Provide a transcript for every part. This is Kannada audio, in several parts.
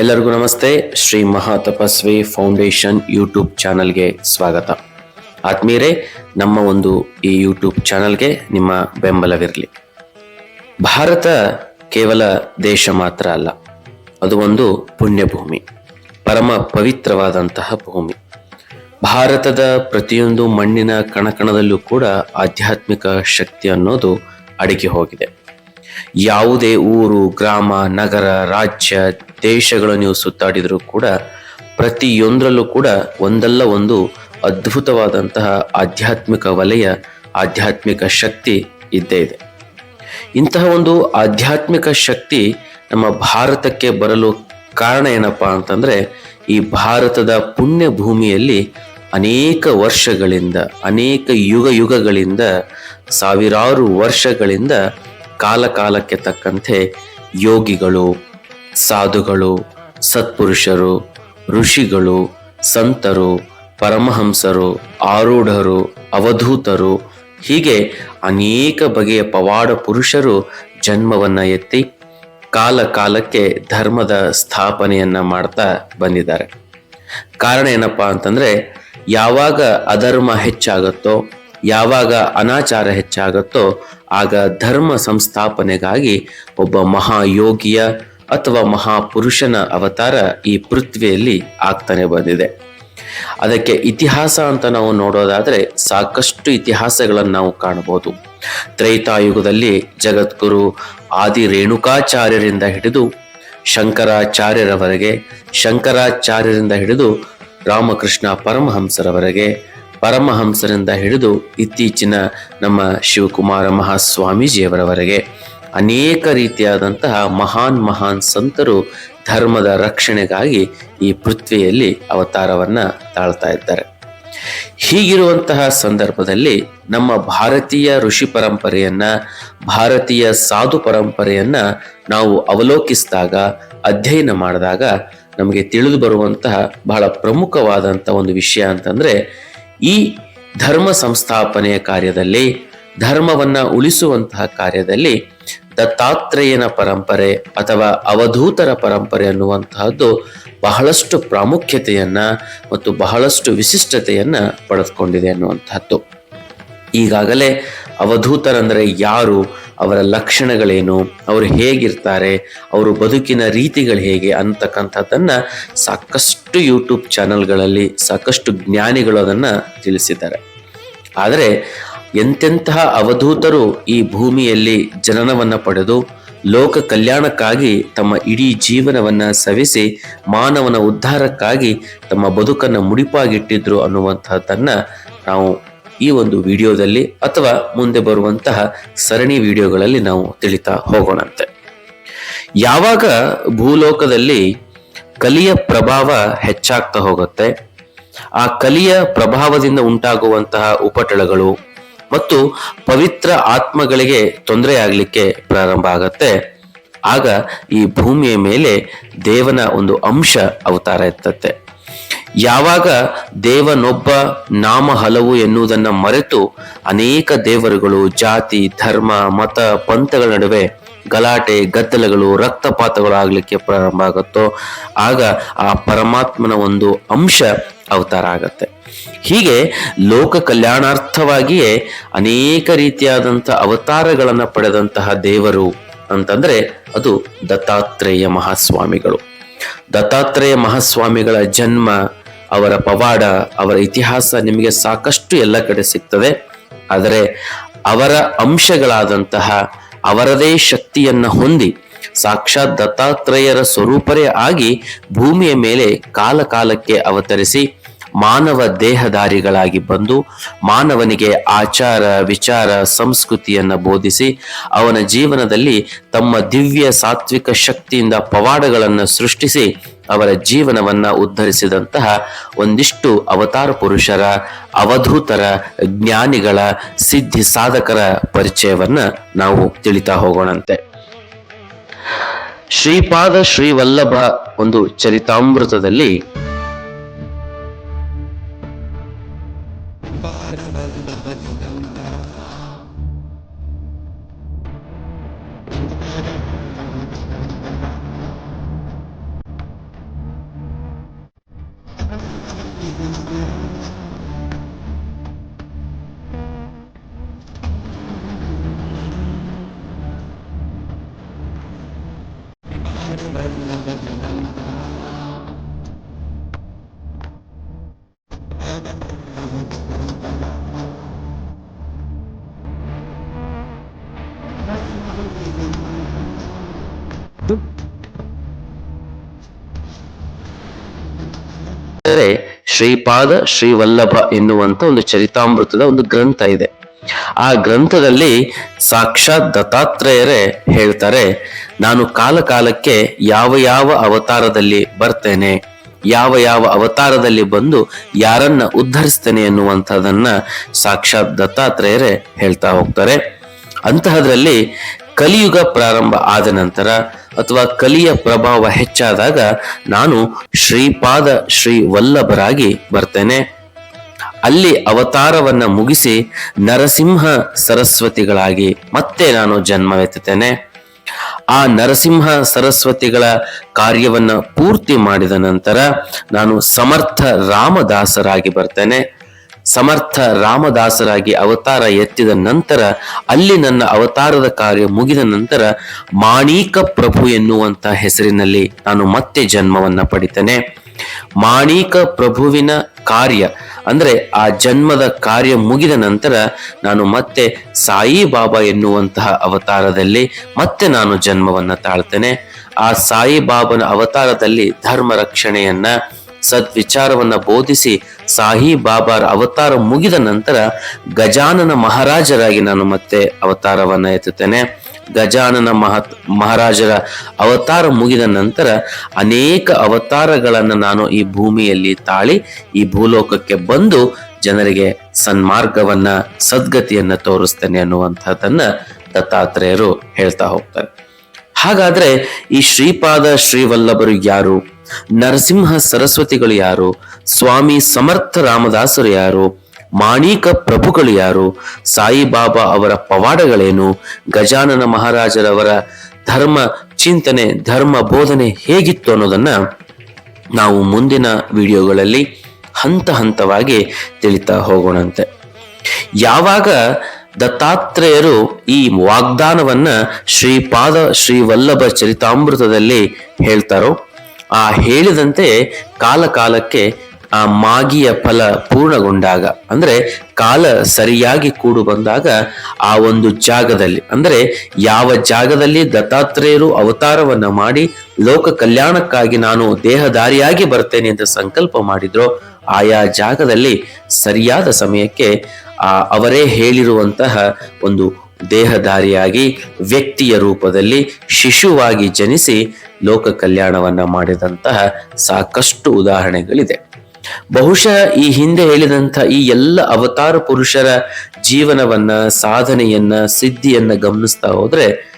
ಎಲ್ಲರಿಗೂ ನಮಸ್ತೆ. ಶ್ರೀ ಮಹಾ ತಪಸ್ವಿ ಫೌಂಡೇಶನ್ ಯೂಟ್ಯೂಬ್ ಚಾನಲ್ಗೆ ಸ್ವಾಗತ. ಆತ್ಮೀಯರೇ, ನಮ್ಮ ಒಂದು ಈ ಯೂಟ್ಯೂಬ್ ಚಾನಲ್ಗೆ ನಿಮ್ಮ ಬೆಂಬಲವಿರಲಿ. ಭಾರತ ಕೇವಲ ದೇಶ ಮಾತ್ರ ಅಲ್ಲ, ಅದು ಒಂದು ಪುಣ್ಯಭೂಮಿ, ಪರಮ ಪವಿತ್ರವಾದಂತಹ ಭೂಮಿ. ಭಾರತದ ಪ್ರತಿಯೊಂದು ಮಣ್ಣಿನ ಕಣಕಣದಲ್ಲೂ ಕೂಡ ಆಧ್ಯಾತ್ಮಿಕ ಶಕ್ತಿ ಅನ್ನೋದು ಅಡಗಿ ಹೋಗಿದೆ. ಯಾವುದೇ ಊರು, ಗ್ರಾಮ, ನಗರ, ರಾಜ್ಯ ದೇಶಗಳು ನೀವು ಸುತ್ತಾಡಿದರೂ ಕೂಡ ಪ್ರತಿಯೊಂದರಲ್ಲೂ ಕೂಡ ಒಂದಲ್ಲ ಒಂದು ಅದ್ಭುತವಾದಂತಹ ಆಧ್ಯಾತ್ಮಿಕ ವಲಯ, ಆಧ್ಯಾತ್ಮಿಕ ಶಕ್ತಿ ಇದ್ದೇ ಇದೆ. ಇಂತಹ ಒಂದು ಆಧ್ಯಾತ್ಮಿಕ ಶಕ್ತಿ ನಮ್ಮ ಭಾರತಕ್ಕೆ ಬರಲು ಕಾರಣ ಏನಪ್ಪಾ ಅಂತಂದ್ರೆ, ಈ ಭಾರತದ ಪುಣ್ಯ ಭೂಮಿಯಲ್ಲಿ ಅನೇಕ ವರ್ಷಗಳಿಂದ, ಅನೇಕ ಯುಗ ಯುಗಗಳಿಂದ ಸಾವಿರಾರು ವರ್ಷಗಳಿಂದ ಕಾಲ ಕಾಲಕ್ಕೆ ತಕ್ಕಂತೆ ಯೋಗಿಗಳು, ಸಾಧುಗಳು, ಸತ್ಪುರುಷರು, ಋಷಿಗಳು, ಸಂತರು, ಪರಮಹಂಸರು, ಆರೂಢರು, ಅವಧೂತರು, ಹೀಗೆ ಅನೇಕ ಬಗೆಯ ಪವಾಡ ಪುರುಷರು ಜನ್ಮವನ್ನು ಎತ್ತಿ ಕಾಲ ಕಾಲಕ್ಕೆ ಧರ್ಮದ ಸ್ಥಾಪನೆಯನ್ನ ಮಾಡ್ತಾ ಬಂದಿದ್ದಾರೆ. ಕಾರಣ ಏನಪ್ಪ ಅಂತಂದ್ರೆ, ಯಾವಾಗ ಅಧರ್ಮ ಹೆಚ್ಚಾಗುತ್ತೋ ಯಾವಾಗ ಅನಾಚಾರ ಹೆಚ್ಚಾಗುತ್ತೋ ಆಗ ಧರ್ಮ ಸಂಸ್ಥಾಪನೆಗಾಗಿ ಒಬ್ಬ ಮಹಾಯೋಗಿಯ ಅಥವಾ ಮಹಾಪುರುಷನ ಅವತಾರ ಈ ಪೃಥ್ವಿಯಲ್ಲಿ ಆಗ್ತಾನೆ ಬಂದಿದೆ. ಅದಕ್ಕೆ ಇತಿಹಾಸ ಅಂತ ನಾವು ನೋಡೋದಾದ್ರೆ ಸಾಕಷ್ಟು ಇತಿಹಾಸಗಳನ್ನು ನಾವು ಕಾಣಬಹುದು. ತ್ರೈತಾಯುಗದಲ್ಲಿ ಜಗದ್ಗುರು ಆದಿ ರೇಣುಕಾಚಾರ್ಯರಿಂದ ಹಿಡಿದು ಶಂಕರಾಚಾರ್ಯರವರೆಗೆ, ಶಂಕರಾಚಾರ್ಯರಿಂದ ಹಿಡಿದು ರಾಮಕೃಷ್ಣ ಪರಮಹಂಸರವರೆಗೆ ಪರಮಹಂಸರಿಂದ ಹಿಡಿದು ಇತ್ತೀಚಿನ ನಮ್ಮ ಶಿವಕುಮಾರ ಮಹಾಸ್ವಾಮೀಜಿಯವರವರೆಗೆ ಅನೇಕ ರೀತಿಯಾದಂತಹ ಮಹಾನ್ ಮಹಾನ್ ಸಂತರು ಧರ್ಮದ ರಕ್ಷಣೆಗಾಗಿ ಈ ಪೃಥ್ವಿಯಲ್ಲಿ ಅವತಾರವನ್ನ ತಾಳ್ತಾ ಇದ್ದಾರೆ. ಹೀಗಿರುವಂತಹ ಸಂದರ್ಭದಲ್ಲಿ ನಮ್ಮ ಭಾರತೀಯ ಋಷಿ ಪರಂಪರೆಯನ್ನ, ಭಾರತೀಯ ಸಾಧು ಪರಂಪರೆಯನ್ನ ನಾವು ಅವಲೋಕಿಸಿದಾಗ, ಅಧ್ಯಯನ ಮಾಡಿದಾಗ ನಮಗೆ ತಿಳಿದು ಬರುವಂತಹ ಬಹಳ ಪ್ರಮುಖವಾದಂತಹ ಒಂದು ವಿಷಯ ಅಂತಂದ್ರೆ ಈ ಧರ್ಮ ಸಂಸ್ಥಾಪನೆಯ ಕಾರ್ಯದಲ್ಲಿ, ಧರ್ಮವನ್ನ ಉಳಿಸುವಂತಹ ಕಾರ್ಯದಲ್ಲಿ ದತ್ತಾತ್ರೇಯನ ಪರಂಪರೆ ಅಥವಾ ಅವಧೂತರ ಪರಂಪರೆ ಅನ್ನುವಂತಹದ್ದು ಬಹಳಷ್ಟು ಪ್ರಾಮುಖ್ಯತೆಯನ್ನ ಮತ್ತು ಬಹಳಷ್ಟು ವಿಶಿಷ್ಟತೆಯನ್ನ ಪಡೆದುಕೊಂಡಿದೆ ಅನ್ನುವಂತಹದ್ದು. ಈಗಾಗಲೇ ಅವಧೂತರಂದರೆ ಯಾರು, ಅವರ ಲಕ್ಷಣಗಳೇನು, ಅವರು ಹೇಗಿರ್ತಾರೆ, ಅವರು ಬದುಕಿನ ರೀತಿಗಳು ಹೇಗೆ ಅಂತಕ್ಕಂಥದ್ದನ್ನು ಸಾಕಷ್ಟು ಯೂಟ್ಯೂಬ್ ಚಾನಲ್ಗಳಲ್ಲಿ ಸಾಕಷ್ಟು ಜ್ಞಾನಿಗಳು ಅದನ್ನು ತಿಳಿಸಿದ್ದಾರೆ. ಆದರೆ ಎಂತೆಂತಹ ಅವಧೂತರು ಈ ಭೂಮಿಯಲ್ಲಿ ಜನನವನ್ನು ಪಡೆದು ಲೋಕ ಕಲ್ಯಾಣಕ್ಕಾಗಿ ತಮ್ಮ ಇಡೀ ಜೀವನವನ್ನ ಸವಿಸಿ ಮಾನವನ ಉದ್ಧಾರಕ್ಕಾಗಿ ತಮ್ಮ ಬದುಕನ್ನು ಮುಡಿಪಾಗಿಟ್ಟಿದ್ರು ಅನ್ನುವಂಥದ್ದನ್ನು ನಾವು ಈ ಒಂದು ವಿಡಿಯೋದಲ್ಲಿ ಅಥವಾ ಮುಂದೆ ಬರುವಂತಹ ಸರಣಿ ವಿಡಿಯೋಗಳಲ್ಲಿ ನಾವು ತಿಳಿತಾ ಹೋಗೋಣಂತೆ. ಯಾವಾಗ ಭೂಲೋಕದಲ್ಲಿ ಕಲಿಯ ಪ್ರಭಾವ ಹೆಚ್ಚಾಗ್ತಾ ಹೋಗುತ್ತೆ, ಆ ಕಲಿಯ ಪ್ರಭಾವದಿಂದ ಉಂಟಾಗುವಂತಹ ಉಪಟಳಗಳು ಮತ್ತು ಪವಿತ್ರ ಆತ್ಮಗಳಿಗೆ ತೊಂದರೆ ಆಗಲಿಕ್ಕೆ ಪ್ರಾರಂಭ ಆಗತ್ತೆ. ಆಗ ಈ ಭೂಮಿಯ ಮೇಲೆ ದೇವನ ಒಂದು ಅಂಶ ಅವತಾರ ಎತ್ತತ್ತೆ ಯಾವಾಗ ದೇವನೊಬ್ಬ ನಾಮ ಹಲವು ಎನ್ನುವುದನ್ನು ಮರೆತು ಅನೇಕ ದೇವರುಗಳು, ಜಾತಿ, ಧರ್ಮ, ಮತ, ಪಂಥಗಳ ನಡುವೆ ಗಲಾಟೆ, ಗದ್ದಲಗಳು, ರಕ್ತಪಾತಗಳು ಆಗಲಿಕ್ಕೆ ಪ್ರಾರಂಭ ಆಗುತ್ತೋ, ಆಗ ಆ ಪರಮಾತ್ಮನ ಒಂದು ಅಂಶ ಅವತಾರ ಆಗತ್ತೆ. ಹೀಗೆ ಲೋಕ ಕಲ್ಯಾಣಾರ್ಥವಾಗಿಯೇ ಅನೇಕ ರೀತಿಯಾದಂಥ ಅವತಾರಗಳನ್ನು ಪಡೆದಂತಹ ದೇವರು ಅಂತಂದ್ರೆ ಅದು ದತ್ತಾತ್ರೇಯ ಮಹಾಸ್ವಾಮಿಗಳು. ದತ್ತಾತ್ರೇಯ ಮಹಾಸ್ವಾಮಿಗಳ ಜನ್ಮ ಅವರ ಪವಾಡ, ಅವರ ಇತಿಹಾಸ ನಿಮಗೆ ಸಾಕಷ್ಟು ಎಲ್ಲ ಕಡೆ ಸಿಗ್ತದೆ. ಆದರೆ ಅವರ ಅಂಶಗಳಾದಂತಹ ಅವರದೇ ಶಕ್ತಿಯನ್ನು ಹೊಂದಿ ಸಾಕ್ಷಾತ್ ದತ್ತಾತ್ರೇಯರ ಸ್ವರೂಪರೇ ಆಗಿ ಭೂಮಿಯ ಮೇಲೆ ಕಾಲ ಕಾಲಕ್ಕೆ ಅವತರಿಸಿ ಮಾನವ ದೇಹಧಾರಿಗಳಾಗಿ ಬಂದು ಮಾನವನಿಗೆ ಆಚಾರ, ವಿಚಾರ, ಸಂಸ್ಕೃತಿಯನ್ನ ಬೋಧಿಸಿ ಅವನ ಜೀವನದಲ್ಲಿ ತಮ್ಮ ದಿವ್ಯ ಸಾತ್ವಿಕ ಶಕ್ತಿಯಿಂದ ಪವಾಡಗಳನ್ನು ಸೃಷ್ಟಿಸಿ ಅವರ ಜೀವನವನ್ನ ಉದ್ಧರಿಸಿದಂತಹ ಒಂದಿಷ್ಟು ಅವತಾರ ಪುರುಷರ, ಅವಧೂತರ ಜ್ಞಾನಿಗಳ, ಸಿದ್ಧಿ ಸಾಧಕರ ಪರಿಚಯವನ್ನ ನಾವು ತಿಳಿತಾ ಹೋಗೋಣಂತೆ. ಶ್ರೀಪಾದ ಶ್ರೀವಲ್ಲಭ ಒಂದು ಚರಿತಾಮೃತದಲ್ಲಿ ಅಂದರೆ ಶ್ರೀಪಾದ ಶ್ರೀವಲ್ಲಭ ಎನ್ನುವಂತ ಒಂದು ಚರಿತಾಮೃತದ ಒಂದು ಗ್ರಂಥ ಇದೆ. ಆ ಗ್ರಂಥದಲ್ಲಿ ಸಾಕ್ಷಾತ್ ದತ್ತಾತ್ರೇಯರೇ ಹೇಳ್ತಾರೆ, ನಾನು ಕಾಲ ಕಾಲಕ್ಕೆ ಯಾವ ಯಾವ ಅವತಾರದಲ್ಲಿ ಬರ್ತೇನೆ, ಯಾವ ಯಾವ ಅವತಾರದಲ್ಲಿ ಬಂದು ಯಾರನ್ನ ಉದ್ಧರಿಸ್ತೇನೆ ಎನ್ನುವಂಥದ್ದನ್ನ ಸಾಕ್ಷಾತ್ ದತ್ತಾತ್ರೇಯರೇ ಹೇಳ್ತಾ ಹೋಗ್ತಾರೆ. ಅಂತಹದ್ರಲ್ಲಿ ಕಲಿಯುಗ ಪ್ರಾರಂಭ ಆದ ನಂತರ ಅಥವಾ ಕಲಿಯ ಪ್ರಭಾವ ಹೆಚ್ಚಾದಾಗ ನಾನು ಶ್ರೀಪಾದ ಶ್ರೀ ವಲ್ಲಭರಾಗಿ ಬರ್ತೇನೆ. ಅಲ್ಲಿ ಅವತಾರವನ್ನ ಮುಗಿಸಿ ನರಸಿಂಹ ಸರಸ್ವತಿಗಳಾಗಿ ಮತ್ತೆ ನಾನು ಜನ್ಮವೆತ್ತುತ್ತೇನೆ. ಆ ನರಸಿಂಹ ಸರಸ್ವತಿಗಳ ಕಾರ್ಯವನ್ನ ಪೂರ್ತಿ ಮಾಡಿದ ನಂತರ ನಾನು ಸಮರ್ಥ ರಾಮದಾಸರಾಗಿ ಬರ್ತೇನೆ. ಸಮರ್ಥ ರಾಮದಾಸರಾಗಿ ಅವತಾರ ಎತ್ತಿದ ನಂತರ, ಅಲ್ಲಿ ನನ್ನ ಅವತಾರದ ಕಾರ್ಯ ಮುಗಿದ ನಂತರ, ಮಾಣಿಕ ಪ್ರಭು ಎನ್ನುವಂತಹ ಹೆಸರಿನಲ್ಲಿ ನಾನು ಮತ್ತೆ ಜನ್ಮವನ್ನ ಪಡಿತೇನೆ. ಮಾಣಿಕ ಪ್ರಭುವಿನ ಕಾರ್ಯ, ಅಂದ್ರೆ ಆ ಜನ್ಮದ ಕಾರ್ಯ ಮುಗಿದ ನಂತರ ನಾನು ಮತ್ತೆ ಸಾಯಿ ಬಾಬಾ ಎನ್ನುವಂತಹ ಅವತಾರದಲ್ಲಿ ಮತ್ತೆ ನಾನು ಜನ್ಮವನ್ನ ತಾಳ್ತೇನೆ. ಆ ಸಾಯಿ ಬಾಬನ ಅವತಾರದಲ್ಲಿ ಧರ್ಮ ರಕ್ಷಣೆಯನ್ನ ಸದ್ವಿಚಾರವನ್ನ ಬೋಧಿಸಿ ಸಾಹಿ ಬಾಬಾರ ಅವತಾರ ಮುಗಿದ ನಂತರ ಗಜಾನನ ಮಹಾರಾಜರಾಗಿ ನಾನು ಮತ್ತೆ ಅವತಾರವನ್ನ ಎತ್ತುತ್ತೇನೆ. ಗಜಾನನ ಮಹ ಮಹಾರಾಜರ ಅವತಾರ ಮುಗಿದ ನಂತರ ಅನೇಕ ಅವತಾರಗಳನ್ನು ನಾನು ಈ ಭೂಮಿಯಲ್ಲಿ ತಾಳಿ ಈ ಭೂಲೋಕಕ್ಕೆ ಬಂದು ಜನರಿಗೆ ಸನ್ಮಾರ್ಗವನ್ನ, ಸದ್ಗತಿಯನ್ನ ತೋರಿಸ್ತೇನೆ ಅನ್ನುವಂಥದ್ದನ್ನ ದತ್ತಾತ್ರೇಯರು ಹೇಳ್ತಾ ಹೋಗ್ತಾರೆ. ಹಾಗಾದ್ರೆ ಈ ಶ್ರೀಪಾದ ಶ್ರೀವಲ್ಲಭರು ಯಾರು? ನರಸಿಂಹ ಸರಸ್ವತಿಗಳು ಯಾರು? ಸ್ವಾಮಿ ಸಮರ್ಥ ರಾಮದಾಸರು ಯಾರು? ಮಾಣಿಕ ಪ್ರಭುಗಳು ಯಾರು? ಸಾಯಿಬಾಬಾ ಅವರ ಪವಾಡಗಳೇನು? ಗಜಾನನ ಮಹಾರಾಜರವರ ಧರ್ಮ ಚಿಂತನೆ, ಧರ್ಮ ಬೋಧನೆ ಹೇಗಿತ್ತು ಅನ್ನೋದನ್ನ ನಾವು ಮುಂದಿನ ವಿಡಿಯೋಗಳಲ್ಲಿ ಹಂತ ಹಂತವಾಗಿ ತಿಳಿತಾ ಹೋಗೋಣಂತೆ. ಯಾವಾಗ ದತ್ತಾತ್ರೇಯರು ಈ ವಾಗ್ದಾನವನ್ನ ಶ್ರೀಪಾದ ಶ್ರೀವಲ್ಲಭ ಚರಿತಾಮೃತದಲ್ಲಿ ಹೇಳ್ತಾರೋ ಆ ಹೇಳಿದಂತೆ ಕಾಲ ಕಾಲಕ್ಕೆ ಆ ಮಾಗಿಯ ಫಲ ಪೂರ್ಣಗೊಂಡಾಗ, ಅಂದ್ರೆ ಕಾಲ ಸರಿಯಾಗಿ ಕೂಡು ಬಂದಾಗ ಆ ಒಂದು ಜಾಗದಲ್ಲಿ, ಅಂದರೆ ಯಾವ ಜಾಗದಲ್ಲಿ ದತ್ತಾತ್ರೇಯರು ಅವತಾರವನ್ನ ಮಾಡಿ ಲೋಕ ಕಲ್ಯಾಣಕ್ಕಾಗಿ ನಾನು ದೇಹದಾರಿಯಾಗಿ ಬರ್ತೇನೆ ಅಂತ ಸಂಕಲ್ಪ ಮಾಡಿದ್ರೋ, ಆಯಾ ಜಾಗದಲ್ಲಿ ಸರಿಯಾದ ಸಮಯಕ್ಕೆ ಆ ಅವರೇ ಹೇಳಿರುವಂತಹ ಒಂದು ದೇಹದಾರಿಯಾಗಿ ವ್ಯಕ್ತಿಯ ರೂಪದಲ್ಲಿ ಶಿಶುವಾಗಿ ಜನಿಸಿ ಲೋಕ ಕಲ್ಯಾಣವನ್ನ ಮಾಡಿದಂತಹ ಸಾಕಷ್ಟು ಉದಾಹರಣೆಗಳಿದೆ. ಬಹುಶಃ ಈ ಹಿಂದೆ ಹೇಳಿದಂಥ ಈ ಎಲ್ಲ ಅವತಾರ ಪುರುಷರ ಜೀವನವನ್ನ, ಸಾಧನೆಯನ್ನ, ಸಿದ್ಧಿಯನ್ನ ಗಮನಿಸ್ತಾ ಹೋದ್ರೆ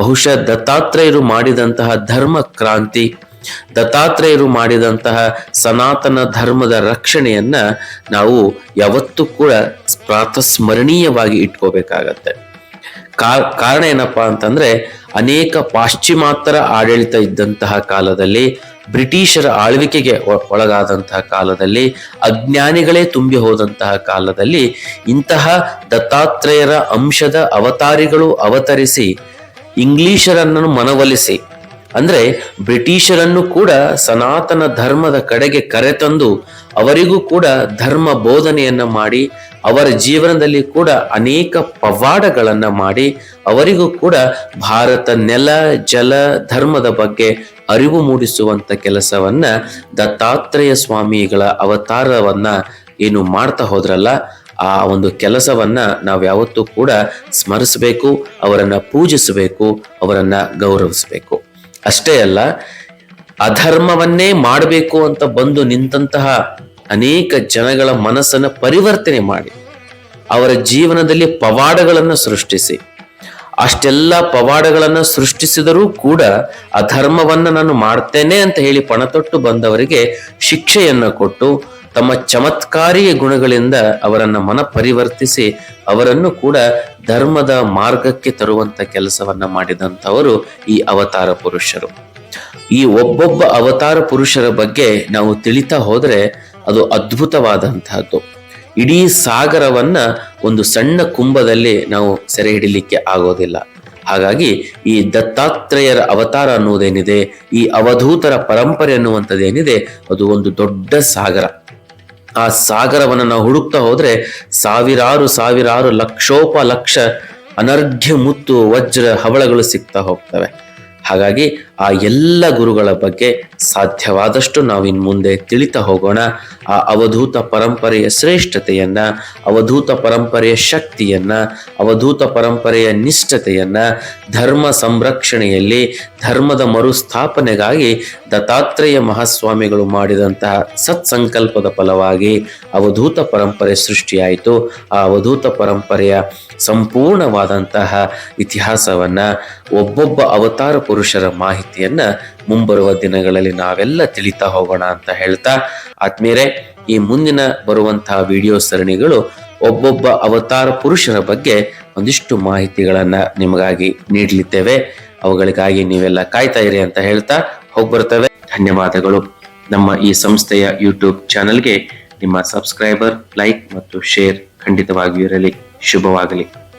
ಬಹುಶಃ ದತ್ತಾತ್ರೇಯರು ಮಾಡಿದಂತಹ ಧರ್ಮ ಕ್ರಾಂತಿ, ದತ್ತಾತ್ರೇಯರು ಮಾಡಿದಂತಹ ಸನಾತನ ಧರ್ಮದ ರಕ್ಷಣೆಯನ್ನ ನಾವು ಯಾವತ್ತೂ ಕೂಡ ಪ್ರಾತಸ್ಮರಣೀಯವಾಗಿ ಇಟ್ಕೋಬೇಕಾಗತ್ತೆ. ಕಾರಣ ಏನಪ್ಪಾ ಅಂತಂದ್ರೆ ಅನೇಕ ಪಾಶ್ಚಿಮಾತ್ಯರ ಆಡಳಿತ ಇದ್ದಂತಹ ಕಾಲದಲ್ಲಿ ಬ್ರಿಟಿಷರ ಆಳ್ವಿಕೆಗೆ ಒಳಗಾದಂತಹ ಕಾಲದಲ್ಲಿ ಅಜ್ಞಾನಿಗಳೇ ತುಂಬಿ ಹೋದಂತಹ ಕಾಲದಲ್ಲಿ ಇಂತಹ ದತ್ತಾತ್ರೇಯರ ಅಂಶದ ಅವತಾರಿಗಳು ಅವತರಿಸಿ, ಇಂಗ್ಲಿಷರನ್ನು ಮನವೊಲಿಸಿ, ಅಂದ್ರೆ ಬ್ರಿಟಿಷರನ್ನು ಕೂಡ ಸನಾತನ ಧರ್ಮದ ಕಡೆಗೆ ಕರೆತಂದು ಅವರಿಗೂ ಕೂಡ ಧರ್ಮ ಬೋಧನೆಯನ್ನ ಮಾಡಿ ಅವರ ಜೀವನದಲ್ಲಿ ಕೂಡ ಅನೇಕ ಪವಾಡಗಳನ್ನ ಮಾಡಿ ಅವರಿಗೂ ಕೂಡ ಭಾರತ ನೆಲ, ಜಲ, ಧರ್ಮದ ಬಗ್ಗೆ ಅರಿವು ಮೂಡಿಸುವಂತ ಕೆಲಸವನ್ನ ದತ್ತಾತ್ರೇಯ ಸ್ವಾಮಿಗಳ ಅವತಾರವನ್ನ ಏನು ಮಾಡ್ತಾ ಹೋದ್ರಲ್ಲ, ಆ ಒಂದು ಕೆಲಸವನ್ನ ನಾವು ಯಾವತ್ತೂ ಕೂಡ ಸ್ಮರಿಸಬೇಕು, ಅವರನ್ನ ಪೂಜಿಸಬೇಕು, ಅವರನ್ನ ಗೌರವಿಸಬೇಕು. ಅಷ್ಟೇ ಅಲ್ಲ, ಅಧರ್ಮವನ್ನೇ ಮಾಡಬೇಕು ಅಂತ ಬಂದು ನಿಂತಹ ಅನೇಕ ಜನಗಳ ಮನಸ್ಸನ್ನು ಪರಿವರ್ತನೆ ಮಾಡಿ, ಅವರ ಜೀವನದಲ್ಲಿ ಪವಾಡಗಳನ್ನು ಸೃಷ್ಟಿಸಿ. ಅಷ್ಟೆಲ್ಲ ಪವಾಡಗಳನ್ನು ಸೃಷ್ಟಿಸಿದರೂ ಕೂಡ ಅಧರ್ಮವನ್ನ ನಾನು ಮಾಡ್ತೇನೆ ಅಂತ ಹೇಳಿ ಪಣತೊಟ್ಟು ಬಂದವರಿಗೆ ಶಿಕ್ಷೆಯನ್ನು ಕೊಟ್ಟು, ತಮ್ಮ ಚಮತ್ಕಾರಿಯ ಗುಣಗಳಿಂದ ಅವರನ್ನ ಮನ ಪರಿವರ್ತಿಸಿ ಅವರನ್ನು ಕೂಡ ಧರ್ಮದ ಮಾರ್ಗಕ್ಕೆ ತರುವಂತ ಕೆಲಸವನ್ನ ಮಾಡಿದಂಥವರು ಈ ಅವತಾರ ಪುರುಷರು. ಈ ಒಬ್ಬೊಬ್ಬ ಅವತಾರ ಪುರುಷರ ಬಗ್ಗೆ ನಾವು ತಿಳಿತಾ ಹೋದ್ರೆ ಅದು ಅದ್ಭುತವಾದಂತಹದ್ದು. ಇಡೀ ಸಾಗರವನ್ನ ಒಂದು ಸಣ್ಣ ಕುಂಭದಲ್ಲಿ ನಾವು ಸೆರೆ ಹಿಡಿಲಿಕ್ಕೆ ಆಗೋದಿಲ್ಲ. ಹಾಗಾಗಿ ಈ ದತ್ತಾತ್ರೇಯರ ಅವತಾರ ಅನ್ನುವುದೇನಿದೆ, ಈ ಅವಧೂತರ ಪರಂಪರೆ ಅನ್ನುವಂಥದ್ದೇನಿದೆ, ಅದು ಒಂದು ದೊಡ್ಡ ಸಾಗರ. ಆ ಸಾಗರವನ್ನು ನಾವು ಹುಡುಕ್ತಾ ಹೋದ್ರೆ ಸಾವಿರಾರು ಸಾವಿರಾರು ಲಕ್ಷೋಪ ಲಕ್ಷ ಅನರ್ಘ್ಯ ಮುತ್ತು ವಜ್ರ ಹವಳಗಳು ಸಿಗ್ತಾ ಹೋಗ್ತವೆ. ಹಾಗಾಗಿ ಆ ಎಲ್ಲ ಗುರುಗಳ ಬಗ್ಗೆ ಸಾಧ್ಯವಾದಷ್ಟು ನಾವು ಇನ್ ಮುಂದೆ ತಿಳಿತಾ ಹೋಗೋಣ. ಆ ಅವಧೂತ ಪರಂಪರೆಯ ಶ್ರೇಷ್ಠತೆಯನ್ನ, ಅವಧೂತ ಪರಂಪರೆಯ ಶಕ್ತಿಯನ್ನ, ಅವಧೂತ ಪರಂಪರೆಯ ನಿಷ್ಠತೆಯನ್ನ ಧರ್ಮ ಸಂರಕ್ಷಣೆಯಲ್ಲಿ, ಧರ್ಮದ ಮರುಸ್ಥಾಪನೆಗಾಗಿ ದತ್ತಾತ್ರೇಯ ಮಹಾಸ್ವಾಮಿಗಳು ಮಾಡಿದಂತಹ ಸತ್ಸಂಕಲ್ಪದ ಫಲವಾಗಿ ಅವಧೂತ ಪರಂಪರೆ ಸೃಷ್ಟಿಯಾಯಿತು. ಆ ಅವಧೂತ ಪರಂಪರೆಯ ಸಂಪೂರ್ಣವಾದಂತಹ ಇತಿಹಾಸವನ್ನ, ಒಬ್ಬೊಬ್ಬ ಅವತಾರ ಪುರುಷರ ಮಾಹಿತಿಯನ್ನ ಮುಂಬರುವ ದಿನಗಳಲ್ಲಿ ನಾವೆಲ್ಲ ತಿಳಿತಾ ಹೋಗೋಣ ಅಂತ ಹೇಳ್ತಾ, ಆತ್ಮೀಯರೇ, ಈ ಮುಂದಿನ ಬರುವಂತಹ ವಿಡಿಯೋ ಸರಣಿಗಳು ಒಬ್ಬೊಬ್ಬ ಅವತಾರ ಪುರುಷರ ಬಗ್ಗೆ ಒಂದಿಷ್ಟು ಮಾಹಿತಿಗಳನ್ನ ನಿಮಗಾಗಿ ನೀಡಲಿದ್ದೇವೆ. ಅವುಗಳಿಗಾಗಿ ನೀವೆಲ್ಲ ಕಾಯ್ತಾ ಇರಿ ಅಂತ ಹೇಳ್ತಾ ಹೋಗ್ಬರ್ತವೆ. ಧನ್ಯವಾದಗಳು. ನಮ್ಮ ಈ ಸಂಸ್ಥೆಯ ಯೂಟ್ಯೂಬ್ ಚಾನೆಲ್ಗೆ ನಿಮ್ಮ ಸಬ್ಸ್ಕ್ರೈಬರ್ ಲೈಕ್ ಮತ್ತು ಶೇರ್ ಖಂಡಿತವಾಗಿಯೂ ಇರಲಿ. ಶುಭವಾಗಲಿ.